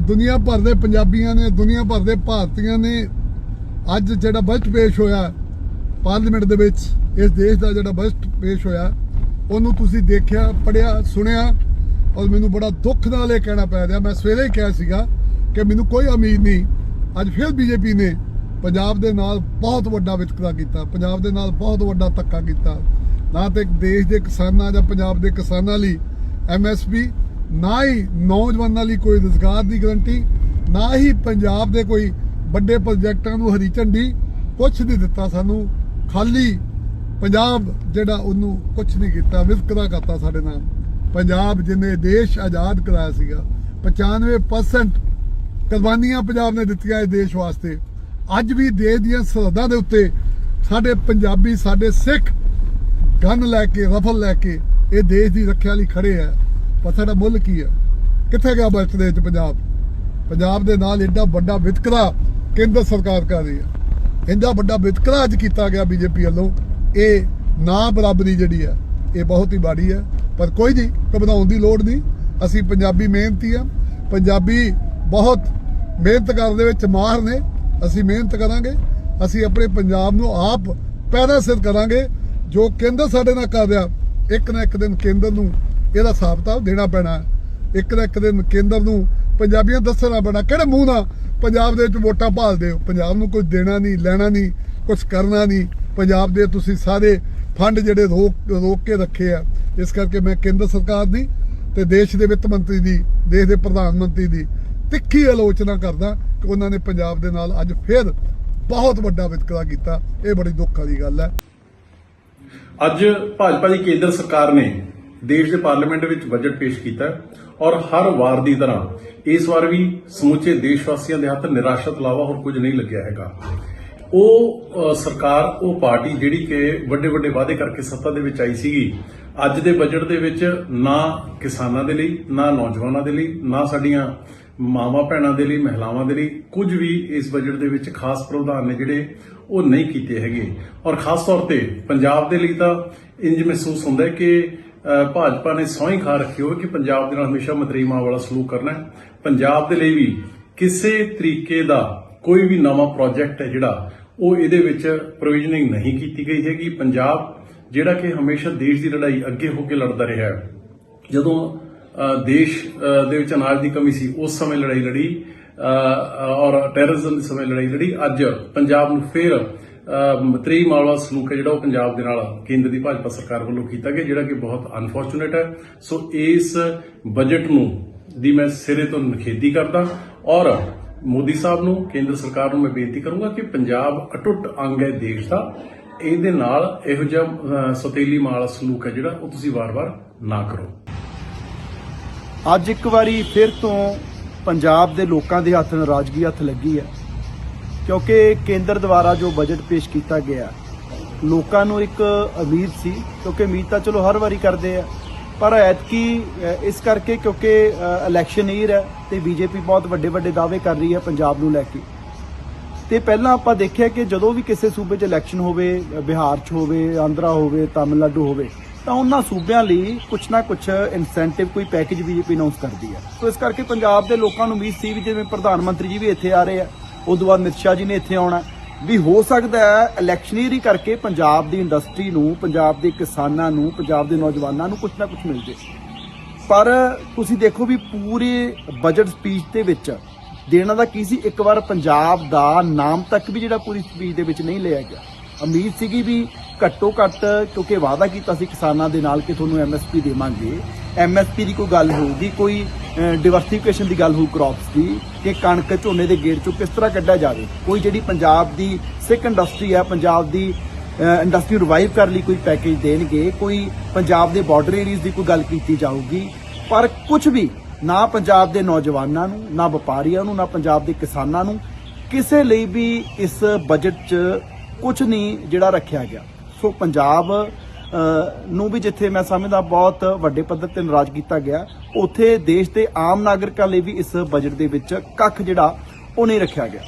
ਦੁਨੀਆ ਭਰ ਦੇ ਪੰਜਾਬੀਆਂ ਨੇ, ਦੁਨੀਆ ਭਰ ਦੇ ਭਾਰਤੀਆਂ ਨੇ ਅੱਜ ਜਿਹੜਾ ਬਜਟ ਪੇਸ਼ ਹੋਇਆ ਪਾਰਲੀਮੈਂਟ ਦੇ ਵਿੱਚ, ਇਸ ਦੇਸ਼ ਦਾ ਜਿਹੜਾ ਬਜਟ ਪੇਸ਼ ਹੋਇਆ, ਉਹਨੂੰ ਤੁਸੀਂ ਦੇਖਿਆ ਪੜਿਆ ਸੁਣਿਆ ਔਰ ਮੈਨੂੰ ਬੜਾ ਦੁੱਖ ਨਾਲ ਇਹ ਕਹਿਣਾ ਪੈ ਰਿਹਾ। ਮੈਂ ਸਵੇਰੇ ਹੀ ਕਿਹਾ ਸੀਗਾ ਕਿ ਮੈਨੂੰ ਕੋਈ ਉਮੀਦ ਨਹੀਂ, ਅੱਜ ਫਿਰ ਬੀਜੇਪੀ ਨੇ ਪੰਜਾਬ ਦੇ ਨਾਲ ਬਹੁਤ ਵੱਡਾ ਵਿਤਕਰਾ ਕੀਤਾ, ਪੰਜਾਬ ਦੇ ਨਾਲ ਬਹੁਤ ਵੱਡਾ ਧੱਕਾ ਕੀਤਾ। ਨਾ ਤੇ ਦੇਸ਼ ਦੇ ਕਿਸਾਨਾਂ ਜਾਂ ਪੰਜਾਬ ਦੇ ਕਿਸਾਨਾਂ ਲਈ ਐਮਐਸਪੀ ਨਾ ਹੀ ਨੌਜਵਾਨਾਂ ਲਈ ਕੋਈ ਰੋਜ਼ਗਾਰ ਦੀ ਗਰੰਟੀ, ਨਾ ਹੀ ਪੰਜਾਬ ਦੇ ਕੋਈ ਵੱਡੇ ਪ੍ਰੋਜੈਕਟਾਂ ਨੂੰ ਹਰੀ ਝੰਡੀ ਕੁਛ ਨਹੀਂ ਦਿੱਤਾ ਸਾਨੂੰ। ਖਾਲੀ ਪੰਜਾਬ ਜਿਹੜਾ ਉਹਨੂੰ ਕੁਛ ਨਹੀਂ ਕੀਤਾ ਵਿਸਕਰਾ ਕਰਤਾ ਸਾਡੇ ਨਾਲ। ਪੰਜਾਬ ਜਿਹਨੇ ਦੇਸ਼ ਆਜ਼ਾਦ ਕਰਾਇਆ ਸੀਗਾ 95% ਕੁਰਬਾਨੀਆਂ ਪੰਜਾਬ ਨੇ ਦਿੱਤੀਆਂ ਇਸ ਦੇਸ਼ ਵਾਸਤੇ। ਅੱਜ ਵੀ ਦੇਸ਼ ਦੀਆਂ ਸਰਹੱਦਾਂ ਦੇ ਉੱਤੇ ਸਾਡੇ ਪੰਜਾਬੀ, ਸਾਡੇ ਸਿੱਖ ਗਨ ਲੈ ਕੇ, ਰਫਲ ਲੈ ਕੇ ਇਹ ਦੇਸ਼ ਦੀ ਰੱਖਿਆ ਲਈ ਖੜੇ ਆ। ਪਰ ਸਾਡਾ ਮੁੱਲ ਕੀ ਹੈ ਕਿੱਥੇ ਗਿਆ ਬਜਟ ਦੇ ਵਿੱਚ ਪੰਜਾਬ? ਪੰਜਾਬ ਦੇ ਨਾਲ ਐਡਾ ਵੱਡਾ ਵਿਤਕਰਾ ਕੇਂਦਰ ਸਰਕਾਰ ਕਰ ਰਹੀ ਹੈ ਇੰਨਾ ਵੱਡਾ ਵਿਤਕਰਾ ਅੱਜ ਕੀਤਾ ਗਿਆ ਬੀਜੇਪੀ ਵੱਲੋਂ। ਇਹ ਨਾ ਬਰਾਬਰੀ ਜਿਹੜੀ ਹੈ ਇਹ ਬਹੁਤ ਹੀ ਬਾੜੀ ਹੈ ਪਰ ਕੋਈ ਨਹੀਂ, ਘਬਰਾਉਣ ਦੀ ਲੋੜ ਨਹੀਂ। ਅਸੀਂ ਪੰਜਾਬੀ ਮਿਹਨਤੀ ਆ। ਪੰਜਾਬੀ ਬਹੁਤ ਮਿਹਨਤ ਕਰਨ ਦੇ ਵਿੱਚ ਮਾਹਰ ਨੇ। ਅਸੀਂ ਮਿਹਨਤ ਕਰਾਂਗੇ। ਅਸੀਂ ਆਪਣੇ ਪੰਜਾਬ ਨੂੰ ਆਪ ਪੈਦਾ ਸਿਰ ਕਰਾਂਗੇ। ਜੋ ਕੇਂਦਰ ਸਾਡੇ ਨਾਲ ਕਰ ਰਿਹਾ, ਇੱਕ ਨਾ ਇੱਕ ਦਿਨ ਕੇਂਦਰ ਨੂੰ ਇਹਦਾ ਹਿਸਾਬ ਕਿਤਾਬ ਦੇਣਾ ਪੈਣਾ। ਇੱਕ ਨਾ ਇੱਕ ਦਿਨ ਕੇਂਦਰ ਨੂੰ ਪੰਜਾਬੀਆਂ ਦੱਸਣਾ ਪੈਣਾ, ਕਿਹੜੇ ਮੂੰਹ ਨਾਲ ਪੰਜਾਬ ਦੇ ਵਿੱਚ ਵੋਟਾਂ ਭਾਲਦੇ ਹੋ? ਪੰਜਾਬ ਨੂੰ ਕੁਝ ਦੇਣਾ ਨਹੀਂ, ਲੈਣਾ ਨਹੀਂ ਕੁਝ ਕਰਨਾ ਨਹੀਂ। ਪੰਜਾਬ ਦੇ ਤੁਸੀਂ ਸਾਰੇ ਫੰਡ ਜਿਹੜੇ ਰੋਕ ਰੋਕ ਕੇ ਰੱਖੇ ਆ। ਇਸ ਕਰਕੇ ਮੈਂ ਕੇਂਦਰ ਸਰਕਾਰ ਦੀ ਤੇ ਦੇਸ਼ ਦੇ ਵਿੱਤ ਮੰਤਰੀ ਦੀ, ਦੇਸ਼ ਦੇ ਪ੍ਰਧਾਨ ਮੰਤਰੀ ਦੀ ਤਿੱਖੀ ਆਲੋਚਨਾ ਕਰਦਾ ਕਿ ਉਹਨਾਂ ਨੇ ਪੰਜਾਬ ਦੇ ਨਾਲ ਅੱਜ ਫਿਰ ਬਹੁਤ ਵੱਡਾ ਵਿਤਕਰਾ ਕੀਤਾ। ਇਹ ਬੜੀ ਦੁੱਖ ਵਾਲੀ ਗੱਲ ਹੈ। ਅੱਜ ਭਾਜਪਾ ਦੀ ਕੇਂਦਰ ਸਰਕਾਰ ਨੇ ਦੇਸ਼ ਦੇ ਪਾਰਲੀਮੈਂਟ ਵਿੱਚ ਬਜਟ ਪੇਸ਼ ਕੀਤਾ ਔਰ ਹਰ ਵਾਰ ਦੀ ਤਰ੍ਹਾਂ ਇਸ ਵਾਰ ਵੀ ਸਮੁੱਚੇ ਦੇਸ਼ ਵਾਸੀਆਂ ਦੇ ਹੱਥ ਨਿਰਾਸ਼ਾ ਤੋਂ ਇਲਾਵਾ ਹੋਰ ਕੁਝ ਨਹੀਂ ਲੱਗਿਆ ਹੈਗਾ। ਉਹ ਸਰਕਾਰ, ਉਹ ਪਾਰਟੀ ਜਿਹੜੀ ਕਿ ਵੱਡੇ ਵੱਡੇ ਵਾਅਦੇ ਕਰਕੇ ਸੱਤਾ ਦੇ ਵਿੱਚ ਆਈ ਸੀਗੀ, ਅੱਜ ਦੇ ਬਜਟ ਦੇ ਵਿੱਚ ਨਾ ਕਿਸਾਨਾਂ ਦੇ ਲਈ, ਨਾ ਨੌਜਵਾਨਾਂ ਦੇ ਲਈ, ਨਾ ਸਾਡੀਆਂ ਮਾਵਾਂ ਭੈਣਾਂ ਦੇ ਲਈ, ਮਹਿਲਾਵਾਂ ਦੇ ਲਈ ਕੁਝ ਵੀ ਇਸ ਬਜਟ ਦੇ ਵਿੱਚ ਖਾਸ ਪ੍ਰਾਵਧਾਨ ਨੇ ਜਿਹੜੇ ਉਹ ਨਹੀਂ ਕੀਤੇ ਹੈਗੇ। ਔਰ ਖਾਸ ਤੌਰ ਤੇ ਪੰਜਾਬ ਦੇ ਲਈ ਤਾਂ ਇੰਜ ਮਹਿਸੂਸ ਹੁੰਦਾ ਹੈ ਕਿ ਭਾਜਪਾ ਨੇ ਸਹੁੰ ਹੀ ਖਾ ਰੱਖੀ ਹੋਵੇ ਕਿ ਪੰਜਾਬ ਦੇ ਨਾਲ ਹਮੇਸ਼ਾ ਮਤਰੀ ਮਾਂ ਵਾਲਾ ਸਲੂਕ ਕਰਨਾ ਹੈ। ਪੰਜਾਬ ਦੇ ਲਈ ਵੀ ਕਿਸੇ ਤਰੀਕੇ ਦਾ ਕੋਈ ਵੀ ਨਵਾਂ ਪ੍ਰੋਜੈਕਟ ਹੈ ਜਿਹੜਾ, ਉਹ ਇਹਦੇ ਵਿੱਚ ਪ੍ਰੋਵੀਜ਼ਨਿੰਗ ਨਹੀਂ ਕੀਤੀ ਗਈ ਹੈਗੀ। ਪੰਜਾਬ ਜਿਹੜਾ ਕਿ ਹਮੇਸ਼ਾ ਦੇਸ਼ ਦੀ ਲੜਾਈ ਅੱਗੇ ਹੋ ਕੇ ਲੜਦਾ ਰਿਹਾ ਹੈ। ਜਦੋਂ ਦੇਸ਼ ਦੇ ਵਿੱਚ ਅਨਾਜ ਦੀ ਕਮੀ ਸੀ, ਉਸ ਸਮੇਂ ਲੜਾਈ ਲੜੀ ਔਰ ਟੈਰਰਿਜ਼ਮ ਦੇ ਸਮੇਂ ਲੜਾਈ ਲੜੀ, ਅੱਜ ਪੰਜਾਬ ਨੂੰ ਫਿਰ ਮਤਰੀ ਮਾਲਵਾ ਸਲੂਕ ਹੈ ਜਿਹੜਾ ਉਹ ਪੰਜਾਬ ਦੇ ਨਾਲ ਕੇਂਦਰ ਦੀ ਭਾਜਪਾ ਸਰਕਾਰ ਵੱਲੋਂ ਕੀਤਾ ਗਿਆ, ਜਿਹੜਾ ਕਿ ਬਹੁਤ ਅਨਫੋਰਚੂਨੇਟ ਹੈ। ਸੋ ਇਸ ਬਜਟ ਨੂੰ ਦੀ ਮੈਂ ਸਿਰੇ ਤੋਂ ਨਿਖੇਧੀ ਕਰਦਾ ਔਰ ਮੋਦੀ ਸਾਹਿਬ ਨੂੰ, ਕੇਂਦਰ ਸਰਕਾਰ ਨੂੰ ਮੈਂ ਬੇਨਤੀ ਕਰੂੰਗਾ ਕਿ ਪੰਜਾਬ ਅਟੁੱਟ ਅੰਗ ਹੈ ਦੇਸ਼ ਦਾ। ਇਹਦੇ ਨਾਲ ਇਹੋ ਜਿਹਾ ਸਤੇਲੀ ਸੌਤੇਲੀ ਮਾਲ ਸਲੂਕ ਹੈ ਜਿਹੜਾ, ਉਹ ਤੁਸੀਂ ਵਾਰ-ਵਾਰ ਨਾ ਕਰੋ। ਅੱਜ ਇੱਕ ਵਾਰੀ ਫਿਰ ਤੋਂ ਪੰਜਾਬ ਦੇ ਲੋਕਾਂ ਦੇ ਹੱਥ ਨਾਰਾਜ਼ਗੀ ਹੱਥ ਲੱਗੀ ਹੈ। ਕਿਉਂਕਿ ਕੇਂਦਰ ਦੁਆਰਾ ਜੋ ਬਜਟ ਪੇਸ਼ ਕੀਤਾ ਗਿਆ, ਲੋਕਾਂ ਨੂੰ ਇੱਕ ਉਮੀਦ ਸੀ, ਕਿਉਂਕਿ ਉਮੀਦ ਤਾਂ ਚਲੋ ਹਰ ਵਾਰੀ ਕਰਦੇ ਆ, ਪਰ ਐਤਕੀ ਇਸ ਕਰਕੇ ਕਿਉਂਕਿ ਇਲੈਕਸ਼ਨ ਈਅਰ ਹੈ ਤੇ ਬੀਜੇਪੀ ਬਹੁਤ ਵੱਡੇ ਵੱਡੇ ਦਾਅਵੇ ਕਰ ਰਹੀ ਹੈ ਪੰਜਾਬ ਨੂੰ ਲੈ ਕੇ। ਤੇ ਪਹਿਲਾਂ ਆਪਾਂ ਦੇਖਿਆ ਕਿ ਜਦੋਂ ਵੀ ਕਿਸੇ ਸੂਬੇ 'ਚ ਇਲੈਕਸ਼ਨ ਹੋਵੇ ਬਿਹਾਰ 'ਚ ਹੋਵੇ, ਆਂਧਰਾ ਹੋਵੇ, ਤਾਮਿਲਨਾਡੂ ਹੋਵੇ, ਤਾਂ ਉਹਨਾਂ ਸੂਬਿਆਂ ਲਈ ਕੁਛ ਨਾ ਕੁਛ ਇਨਸੈਂਟਿਵ ਕੋਈ ਪੈਕੇਜ ਬੀਜੇਪੀ ਅਨਾਉਂਸ ਕਰਦੀ ਹੈ। ਸੋ ਇਸ ਕਰਕੇ ਪੰਜਾਬ ਦੇ ਲੋਕਾਂ ਨੂੰ ਉਮੀਦ ਸੀ ਵੀ ਜਿਵੇਂ ਪ੍ਰਧਾਨ ਮੰਤਰੀ ਜੀ ਵੀ ਇੱਥੇ ਆ ਰਹੇ ਆ ਉਦੋਂ ਬਾਅਦ ਅਮਿਤ ਸ਼ਾਹ ਜੀ ਨੇ ਇੱਥੇ ਆਉਣਾ ਵੀ ਹੋ ਸਕਦਾ ਹੈ ਇਲੈਕਸ਼ਨੀਅਰੀ ਕਰਕੇ ਪੰਜਾਬ ਦੀ ਇੰਡਸਟਰੀ ਨੂੰ, ਪੰਜਾਬ ਦੇ ਕਿਸਾਨਾਂ ਨੂੰ, ਪੰਜਾਬ ਦੇ ਨੌਜਵਾਨਾਂ ਨੂੰ ਕੁਛ ਨਾ ਕੁਛ ਮਿਲ ਜੇ। ਪਰ ਤੁਸੀਂ ਦੇਖੋ ਵੀ ਪੂਰੇ ਬਜਟ ਸਪੀਚ ਦੇ ਵਿੱਚ ਦੇਣਾ ਦਾ ਕੀ ਸੀ? ਇੱਕ ਵਾਰ ਪੰਜਾਬ ਦਾ ਨਾਮ ਤੱਕ ਵੀ ਜਿਹੜਾ ਪੂਰੀ ਸਪੀਚ ਦੇ ਵਿੱਚ ਨਹੀਂ ਲਿਆ ਗਿਆ। ਉਮੀਦ ਸੀਗੀ ਵੀ ਘੱਟੋ ਘੱਟ, ਕਿਉਂਕਿ ਵਾਅਦਾ ਕੀਤਾ ਸੀ ਕਿਸਾਨਾਂ ਦੇ ਨਾਲ ਕਿ ਤੁਹਾਨੂੰ ਐਮਐਸਪੀ ਦੇਵਾਂਗੇ। ਐਮਐਸਪੀ ਦੀ ਕੋਈ ਗੱਲ ਹੋਊਗੀ, ਕੋਈ ਡਿਵਰਸੀਫਿਕੇਸ਼ਨ ਦੀ ਗੱਲ ਹੋਊ ਕ੍ਰੌਪਸ ਦੀ, ਕਿ ਕਣਕ ਝੋਨੇ ਦੇ ਗੇੜ ਚੋਂ ਕਿਸ ਤਰ੍ਹਾਂ ਕੱਢਿਆ ਜਾਵੇ? ਕੋਈ ਜਿਹੜੀ ਪੰਜਾਬ ਦੀ ਸਿੱਖ ਇੰਡਸਟਰੀ ਹੈ, ਪੰਜਾਬ ਦੀ ਇੰਡਸਟਰੀ ਰਿਵਾਈਵ ਕਰਨ ਲਈ ਕੋਈ ਪੈਕੇਜ ਦੇਣਗੇ, ਕੋਈ ਪੰਜਾਬ ਦੇ ਬਾਰਡਰ ਏਰੀਆਜ਼ ਦੀ ਕੋਈ ਗੱਲ ਕੀਤੀ ਜਾਊਗੀ, ਪਰ ਕੁਝ ਵੀ, ਨਾ ਪੰਜਾਬ ਦੇ ਨੌਜਵਾਨਾਂ ਨੂੰ, ਨਾ ਵਪਾਰੀਆਂ ਨੂੰ, ਨਾ ਪੰਜਾਬ ਦੇ ਕਿਸਾਨਾਂ ਨੂੰ, ਕਿਸੇ ਲਈ ਵੀ ਇਸ ਬਜਟ 'ਚ ਕੁਝ ਨਹੀਂ ਜਿਹੜਾ ਰੱਖਿਆ ਗਿਆ। ਸੋ ਪੰਜਾਬ ਨੂੰ ਵੀ ਜਿੱਥੇ ਮੈਂ ਸਮਝਦਾ ਬਹੁਤ ਵੱਡੇ ਪੱਧਰ ਤੇ ਨਾਰਾਜ਼ ਕੀਤਾ ਗਿਆ, ਉੱਥੇ ਦੇਸ਼ ਦੇ ਆਮ ਨਾਗਰਿਕਾਂ ਲਈ ਵੀ ਇਸ ਬਜਟ ਦੇ ਵਿੱਚ ਕੱਖ ਜਿਹੜਾ, ਉਹ ਨਹੀਂ ਰੱਖਿਆ ਗਿਆ।